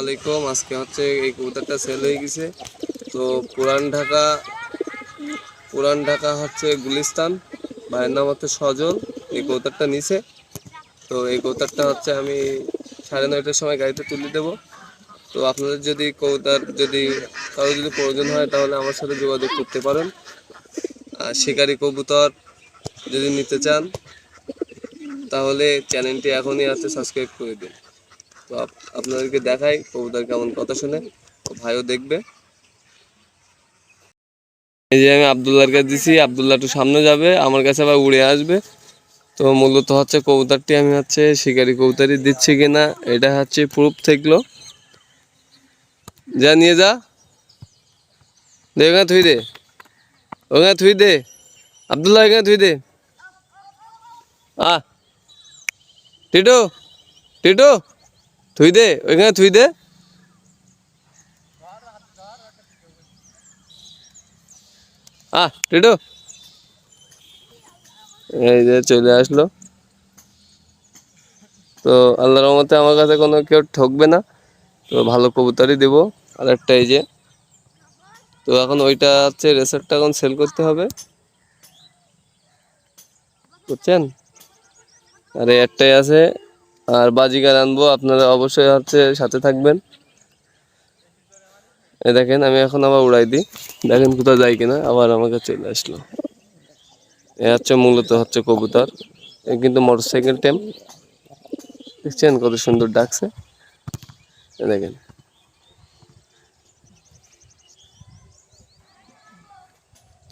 আলাইকুম। আজকে হচ্ছে এই কবুতরটা সেল হয়ে গেছে। তো পুরান ঢাকা পুরান ঢাকা হচ্ছে গুলিস্তান। ভাইয়ের নাম হচ্ছে সজল। এই কবুতরটা নিছে। তো এই কবুতরটা হচ্ছে আমি সাড়ে নয়টার সময় গাড়িতে তুলে দেবো। তো আপনাদের যদি কবুতর যদি কারও যদি প্রয়োজন হয়, তাহলে আমার সাথে যোগাযোগ করতে পারেন। আর শিকারি কবুতর যদি নিতে চান, তাহলে চ্যানেলটি এখনই আছে, সাবস্ক্রাইব করে দিন। তো আপনাদেরকে দেখাই কবুতর কেমন কথা শুনে। ভাইও দেখবে। এই যে আমি আবদুল্লাহর কাছে দিছি, আবদুল্লাহ একটু সামনে যাবে, আমার কাছে আবার উড়ে আসবে। তো মূলত হচ্ছে কবুতরটি আমি হচ্ছে শিকারি কবুতরই দিচ্ছি কিনা, এটা হচ্ছে প্রুফ থাকল। যা, নিয়ে যা। দে, ওখানে থুই দে। ওখানে থুই দে। আবদুল্লাহ এখানে থুই দে। আ টিটো টিটো। থুই দে, ওইখানে থুই দে। আহ এই যে চলে আসলো। তো আল্লাহর রহমতে আমার কাছে কোনো কেউ ঠকবে না। তো ভালো কবুতরই দেবো আর একটা এই যে। তো এখন ওইটা হচ্ছে রেসারটা এখন সেল করতে হবে। বুঝছেন? আর একটাই আছে। আর বাজিকার আনব, আপনারা অবশ্যই হচ্ছে সাথে থাকবেন। এ দেখেন, আমি এখন আবার উড়াই দিই। দেখেন কোথাও যাই কিনা, আবার আমাকে চলে আসলো। এ হচ্ছে মূলত হচ্ছে কবুতর। কিন্তু মোটর সাইকেল টেম। দেখছেন কত সুন্দর ডাকছে। এ দেখেন।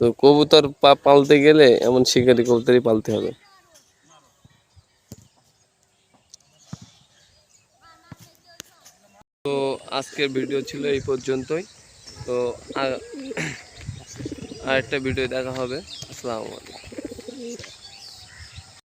তো কবুতর পা পালতে গেলে এমন শিকারি কবুতরই পালতে হবে। তো আজকের ভিডিও ছিল এই পর্যন্তই। তো আর আরেকটা ভিডিও দেখা হবে। আসসালামু আলাইকুম।